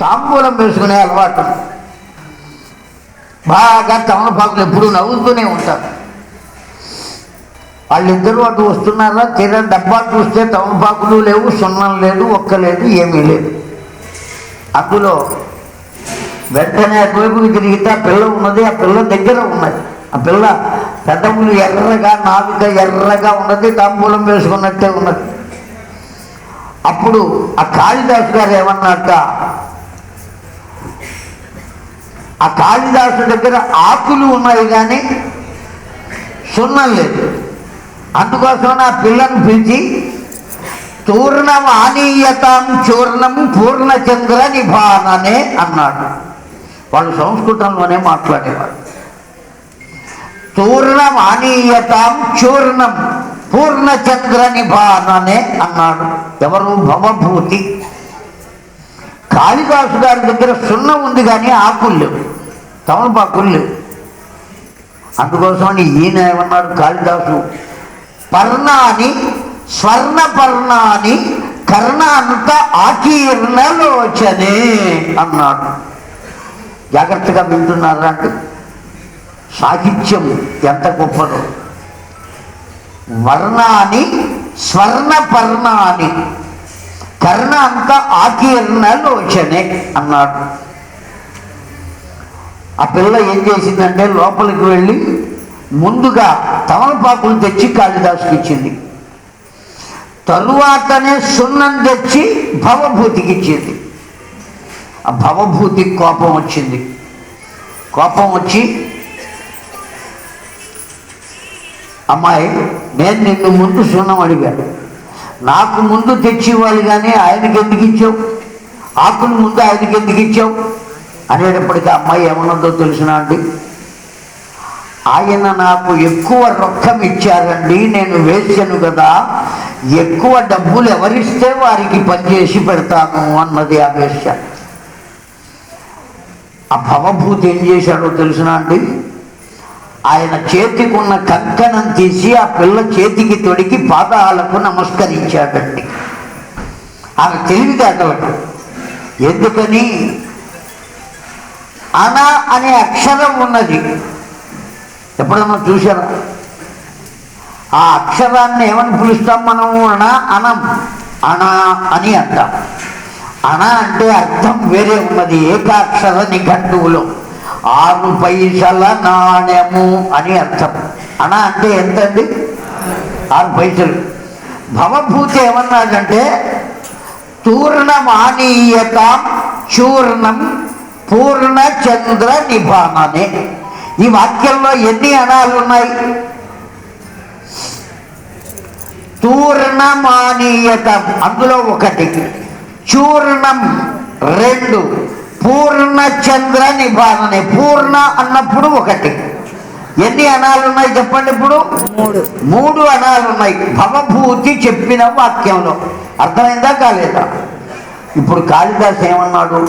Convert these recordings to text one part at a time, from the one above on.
తాంబూలం వేసుకునే అలవాటు. బాగా తమలపాకులు ఎప్పుడు నవ్వుతూనే ఉంటారు. వాళ్ళిద్దరూ అటు వస్తున్నారా? తీరా డబ్బా చూస్తే తమలపాకులు లేవు సున్నం లేదు ఒక్క లేదు ఏమీ లేదు. అందులో వెంటనే అటువైపుకి తిరిగితే ఆ పిల్ల ఉన్నది ఆ పిల్ల దగ్గర ఉన్నది. ఆ పిల్ల పెద్దములు ఎర్రగా నాలుక ఎర్రగా ఉన్నది తాంబూలం వేసుకున్నట్టే ఉన్నది. అప్పుడు ఆ కాళిదాసు గారు ఏమన్నట్ట ఆ కాళిదాసు దగ్గర ఆకులు ఉన్నాయి కానీ సున్నం లేదు. అందుకోసం ఆ పిల్లను పిలిచి చూర్ణం ఆనీయతాం చూర్ణం పూర్ణచంద్ర నిభాననే అన్నాడు. వాళ్ళు సంస్కృతంలోనే మాట్లాడేవాడు చూర్ణం ఆనీయతాం చూర్ణం పూర్ణచంద్ర నిభాననే అన్నాడు. ఎవరు? భవభూతి. కాళిదాసు గారి దగ్గర సున్నం ఉంది కానీ ఆకులు లేవు. తమలపాకులు లేవు. అందుకోసమని ఈయన ఏమన్నాడు కాళిదాసు పర్ణాని స్వర్ణ పర్ణాని కర్ణాంత ఆకీర్ణలోచనే అన్నాడు. జాగ్రత్తగా వింటున్నారా అంటే సాహిత్యం ఎంత గొప్పదో. వర్ణాని స్వర్ణ పర్ణాని కర్ణాంత ఆకీర్ణలోచనే అన్నాడు. ఆ పిల్ల ఏం చేసిందంటే లోపలికి వెళ్ళి ముందుగా తమలపాకులు తెచ్చి కాళిదాసుకి ఇచ్చింది. తరువాతనే సున్నం తెచ్చి భవభూతికి ఇచ్చింది. ఆ భవభూతికి కోపం వచ్చింది. కోపం వచ్చి అమ్మాయి నేను నిన్ను ముందు సున్నం అడిగాను. నాకు ముందు తెచ్చి ఇవ్వాలి కానీ ఆయనకి ఎందుకు ఇచ్చావు? ఆకులు ముందు ఆయనకి ఎందుకు ఇచ్చావు? అనేటప్పటికీ అమ్మాయి ఏమన్నదో తెలిసిన అండి? ఆయన నాకు ఎక్కువ రొక్కం ఇచ్చారండి నేను వేసాను కదా. ఎక్కువ డబ్బులు ఎవరిస్తే వారికి పనిచేసి పెడతాను అన్నది ఆ వేశ్య. ఆ భవభూతి ఏం చేశాడో తెలిసిన అండి? ఆయన చేతికి ఉన్న కంకణం తీసి ఆ పిల్ల చేతికి తొడిగి పాదాలకు నమస్కరించాడండి. ఆమె తెలివితేటలకు ఎందుకని? అన అనే అక్షరం ఉన్నది. ఎప్పుడన్నా చూసారా ఆ అక్షరాన్ని ఏమని పిలుస్తాం మనము? అణ అనం అణ అని అంటాం. అణ అంటే అర్థం వేరే ఉన్నది ఏకాక్షర నిఘంటువులో. ఆరు పైసల నాణ్యము అని అర్థం. అణ అంటే ఎంతండి? ఆరు పైసలు. భవభూతి ఏమన్నాడంటే తూర్ణమానీయత చూర్ణం పూర్ణ చంద్ర నిభాననే ఈ వాక్యంలో ఎన్ని అణాలు ఉన్నాయి? తూర్ణమానీయత అందులో ఒకటి. చూర్ణం రెండు పూర్ణ చంద్ర నిభాననే పూర్ణ అన్నప్పుడు ఒకటి. ఎన్ని అణాలు ఉన్నాయి చెప్పండి ఇప్పుడు? మూడు. మూడు అణాలు ఉన్నాయి భవభూతి చెప్పిన వాక్యంలో. అర్థమైందా కాలేదా? ఇప్పుడు కాళిదాస్ ఏమన్నాడు?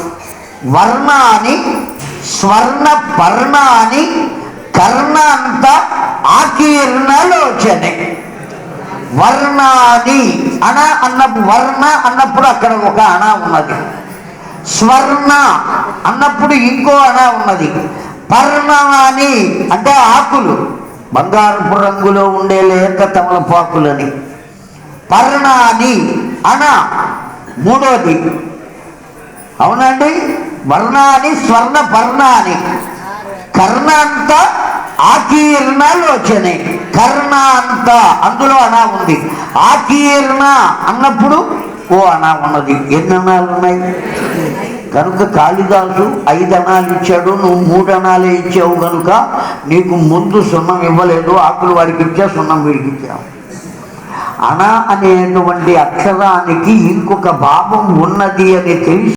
వర్ణాని స్వర్ణ పర్ణాని కర్ణాంత ఆకీర్ణలోచనే వర్ణాది అణ అన్నప్పుడు వర్ణ అన్నప్పుడు అక్కడ ఒక అణ ఉన్నది. స్వర్ణ అన్నప్పుడు ఇంకో అణ ఉన్నది. పర్ణమాని అంటే ఆకులు. బంగారపు రంగులో ఉండే లేత తమలపాకులని. పర్ణాని అన మూడోది. అవునండి వర్ణాని స్వర్ణ పర్ణాని. కర్ణాంత కర్ణ అంత అందులో అనా ఉంది. ఆకీర్ణ అన్నప్పుడు ఓ అనా ఉన్నది. ఎన్ని అనాలు ఉన్నాయి? కనుక కాళిదాసు ఐదు అణాలు ఇచ్చాడు నువ్వు మూడు అణాలే ఇచ్చావు కనుక నీకు ముందు సున్నం ఇవ్వలేదు ఆకులు వాడికి ఇచ్చా సున్నం వీడికి ఇచ్చావు అణ అనేటువంటి అక్షరానికి ఇంకొక భావం ఉన్నది అని తెలిసి